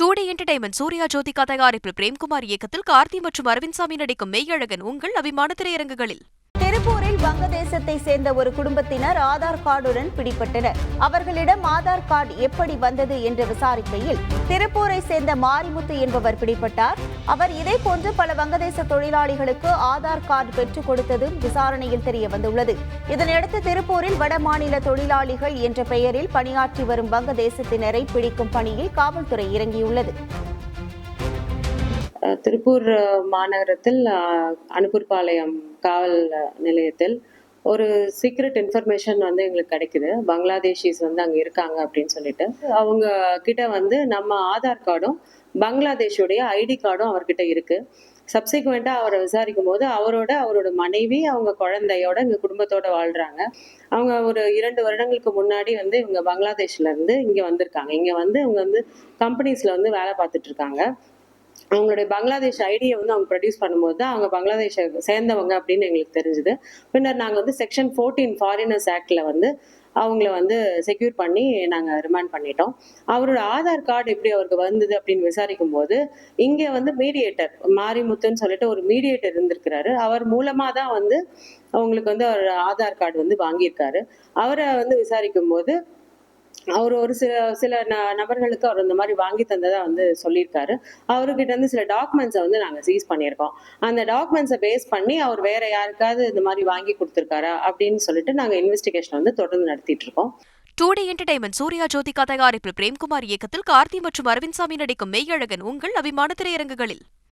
Two D entertainment Suriya Jyothika தயாரிப்பில் பிரேம்குமார் இயக்கத்தில் கார்த்தி மற்றும் அரவிந்த் சாமி நடிக்கும் மெய்யழகன் உங்கள் அபிமான திரையரங்குகளில். திருப்பூரில் வங்கதேசத்தை சேர்ந்த ஒரு குடும்பத்தினர் ஆதார் கார்டுடன் பிடிபட்டனர். அவர்களிடம் ஆதார் கார்டு எப்படி வந்தது என்று விசாரிக்கையில் திருப்பூரை சேர்ந்த மாரிமுத்து என்பவர் பிடிபட்டார். அவர் இதே போன்று பல வங்கதேச தொழிலாளிகளுக்கு ஆதார் கார்டு பெற்றுக் கொடுத்ததும் விசாரணையில் தெரிய வந்துள்ளது. இதனையடுத்து திருப்பூரில் வடமாநில தொழிலாளிகள் என்ற பெயரில் பணியாற்றி வரும் வங்கதேசத்தினரை பிடிக்கும் பணியில் காவல்துறை இறங்கியுள்ளது. திருப்பூர் மாநகரத்தில் அஹ், அனுப்பூர்பாளையம் காவல் நிலையத்தில் ஒரு சீக்ரெட் இன்ஃபர்மேஷன் வந்து எங்களுக்கு கிடைக்குது. பங்களாதேஷிஸ் வந்து அங்கே இருக்காங்க அப்படின்னு சொல்லிட்டு. அவங்க கிட்ட வந்து நம்ம ஆதார் கார்டும் பங்களாதேஷுடைய ஐடி கார்டும் அவர்கிட்ட இருக்கு. சப்சிக்வெண்ட்டாக அவரை விசாரிக்கும் போது அவரோட அவரோட மனைவி அவங்க குழந்தையோட இங்கே குடும்பத்தோட வாழ்கிறாங்க அவங்க ஒரு இரண்டு வருடங்களுக்கு முன்னாடி வந்து இவங்க பங்களாதேஷ்லேருந்து இங்கே வந்திருக்காங்க. இங்கே வந்து இவங்க வந்து கம்பெனிஸில் வந்து வேலை பார்த்துட்ருக்காங்க அவங்களுடைய பங்களாதேஷ் ஐடியை வந்து அவங்க ப்ரொடியூஸ் பண்ணும்போது தான் அவங்க பங்களாதேஷை சேர்ந்தவங்க அப்படின்னு எங்களுக்கு தெரிஞ்சுது. பின்னர் நாங்கள் வந்து செக்ஷன் ஃபோர்டீன் ஃபாரினர்ஸ் ஆக்டில் வந்து அவங்கள வந்து செக்யூர் பண்ணி நாங்கள் ரிமாண்ட் பண்ணிட்டோம். அவரோட ஆதார் கார்டு எப்படி அவருக்கு வந்தது அப்படின்னு விசாரிக்கும் போது இங்கே வந்து மீடியேட்டர் மாரிமுத்துன்னு சொல்லிட்டு ஒரு மீடியேட்டர் இருந்திருக்கிறாரு. அவர் மூலமாக தான் வந்து அவங்களுக்கு வந்து அவர் ஆதார் கார்டு வந்து வாங்கியிருக்காரு. அவரை வந்து விசாரிக்கும் போது அவர் ஒரு சில சில ந- நபர்களுக்கு அவர் இந்த மாதிரி வாங்கி தந்ததா வந்து சொல்லியிருக்காரு. அவர்கிட்ட இருந்து சில டாக்குமெண்ட்ஸை வந்து நாங்கள் சீஸ் பண்ணியிருக்கோம். அந்த டாக்குமெண்ட்ஸை பேஸ் பண்ணி அவர் வேற யாருக்காவது இந்த மாதிரி வாங்கி கொடுத்துருக்காரா அப்படின்னு சொல்லிட்டு நாங்கள் இன்வெஸ்டிகேஷன் வந்து தொடர்ந்து நடத்திட்டு இருக்கோம் two D entertainment Suriya Jyothika தயாரிப்பில் பிரேம்குமார் இயக்கத்தில் கார்த்தி மற்றும் அரவிந்த் சாமி நடிக்கும் மெய்யழகன் உங்கள் அபிமான திரையரங்குகளில்